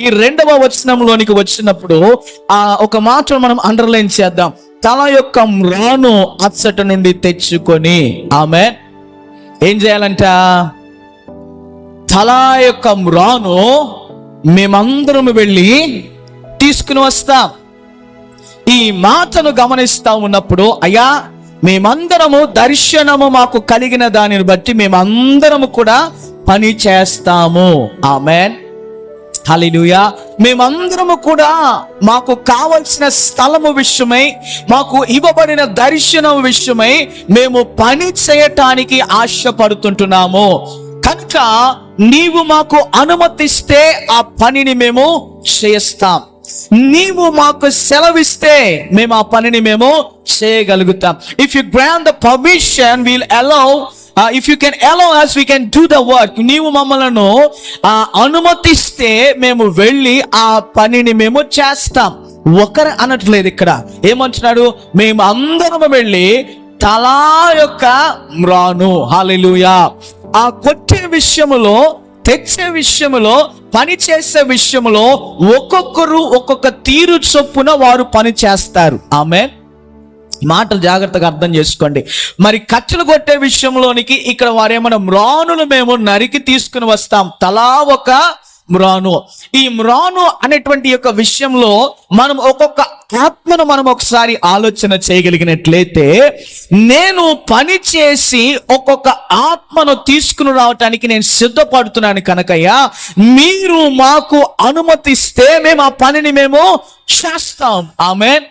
ఈ రెండవ వచనంలోనికి వచ్చినప్పుడు ఆ ఒక మాట మనం అండర్లైన్ చేద్దాం. తల యొక్క మ్రాను అచ్చట నుండి తెచ్చుకొని ఆమె ఏం చేయాలంట? తల యొక్క మ్రాను మేమందరం వెళ్ళి తీసుకుని వస్తాం. ఈ మాటను గమనిస్తా ఉన్నప్పుడు అయ్యా మేమందరము దర్శనము మాకు కలిగిన దానిని బట్టి మేమందరము కూడా పని చేస్తాము. ఆమెన్. హల్లెలూయా. మేమందరము కూడా మాకు కావలసిన స్థలము విషయమై మాకు ఇవ్వబడిన దర్శనం విషయమై మేము పని చేయటానికి ఆశపడుతుంటున్నాము. కనుక నీవు మాకు అనుమతిస్తే ఆ పనిని మేము చేస్తాం. నీవు మాకు సెలవిస్తే మేము ఆ పనిని మేము చేయగలుగుతాం. If you grand the permission will allow if you can allow us we can do the work నీవు మమ్మలను uh, అనుమతిస్తే మేము వెళ్ళి ఆ పనిని మేము చేస్తాం. ఒకరు అనట్లేదు ఇక్కడ. ఏమంటున్నాడు? మేము అందరం వెళ్ళి తలా యొక్క మ్రాను. హాలెలూయా ఆ కొట్టే విషయములో తెచ్చే విషయములో పని చేసే విషయంలో ఒక్కొక్కరు ఒక్కొక్క తీరు చొప్పున వారు పని చేస్తారు. ఆమె మాటలు జాగ్రత్తగా అర్థం చేసుకోండి. మరి ఖర్చులు కొట్టే విషయంలోనికి ఇక్కడ వారేమన్నా మ్రానులు మేము నరికి తీసుకుని వస్తాం. తలా ఒక మ్రాను. ఈ మ్రాను అనేటువంటి యొక్క విషయంలో మనం ఒక్కొక్క ఆత్మను మనం ఒకసారి ఆలోచన చేయగలిగినట్లయితే నేను పని చేసి ఒక్కొక్క ఆత్మను తీసుకుని రావటానికి నేను సిద్ధపడుతున్నాను కనుకయ్యా మీరు మాకు అనుమతిస్తే మేము ఆ పనిని మేము చేస్తాం. ఆమెన్.